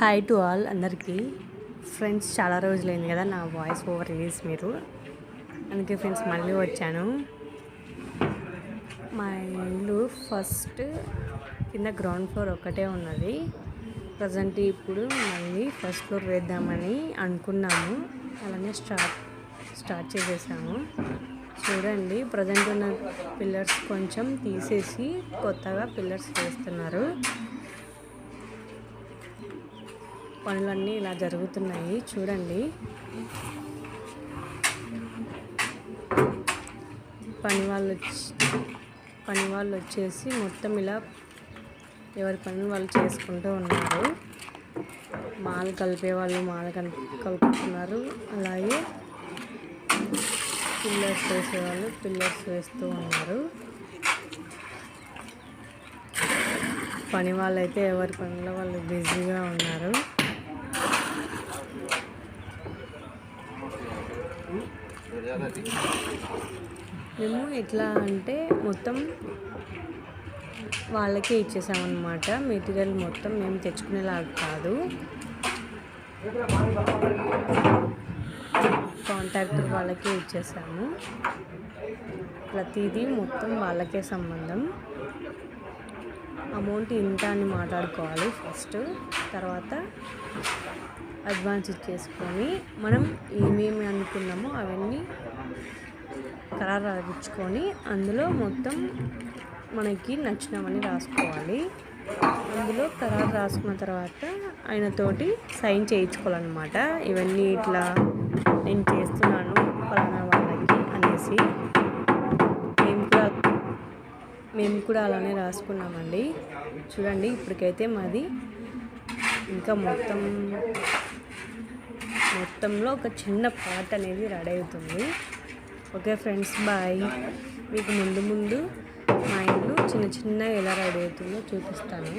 Hi to all అందరికీ. Friends చాలా రోజులైంది కదా నా వాయిస్ ఓవర్ రిలీజ్ మీరు. అందుకే ఫ్రెండ్స్ మళ్ళీ వచ్చాను. మా ఇల్లు ఫస్ట్ కింద గ్రౌండ్ ఫ్లోర్ ఒకటే ఉన్నది. ప్రజెంట్ ఇప్పుడు మళ్ళీ ఫస్ట్ ఫ్లోర్ వేద్దామని అనుకున్నాము. అలానే స్టార్ట్ స్టార్ట్ చేసేసాము. చూడండి ప్రజెంట్ ఉన్న పిల్లర్స్ కొంచెం తీసేసి కొత్తగా పిల్లర్స్ వేస్తున్నారు. పనులన్నీ ఇలా జరుగుతున్నాయి. చూడండి. పని వాళ్ళు వచ్చి పని వాళ్ళు వచ్చేసి మొత్తం ఇలా ఎవరి పని వాళ్ళు చేసుకుంటూ ఉన్నారు. మాలు కలిపే వాళ్ళు మాల కలుపుతున్నారు. అలాగే పిల్లర్స్ వేసేవాళ్ళు పిల్లర్స్ వేస్తూ ఉన్నారు. పని వాళ్ళైతే ఎవరి పనిలో వాళ్ళు బిజీగా ఉన్నారు. మేము ఎట్లా అంటే మొత్తం వాళ్ళకే ఇచ్చేసామన్నమాట. మెటీరియల్ మొత్తం మేము తెచ్చుకునేలాగా కాదు. కాంట్రాక్టర్ వాళ్ళకే ఇచ్చేసాము. ప్రతిదీ మొత్తం వాళ్ళకే సంబంధం. అమౌంట్ ఇంత అని మాట్లాడుకోవాలి ఫస్ట్. తర్వాత అడ్వాన్స్ ఇచ్చేసుకొని మనం ఏమేమి అనుకున్నామో అవన్నీ కలర్ రాయించుకొని అందులో మొత్తం మనకి నచ్చినవన్నీ రాసుకోవాలి. అందులో కరార్ రాసుకున్న తర్వాత ఆయనతోటి సైన్ చేయించుకోవాలన్నమాట. ఇవన్నీ ఇట్లా నేను చేస్తున్నాను ఫలానా వాళ్ళకి అనేసి. మేము కూడా అలానే రాసుకున్నామండి. చూడండి ఇప్పటికైతే మాది ఇంకా మొత్తం మొత్తంలో ఒక చిన్న పార్ట్ అనేది రెడీ అవుతుంది. Okay friends bye. మీకు ముందు ముందు మా ఇల్లు చిన్న చిన్న ఎలా రెడీ అవుతుందో చూపిస్తాను.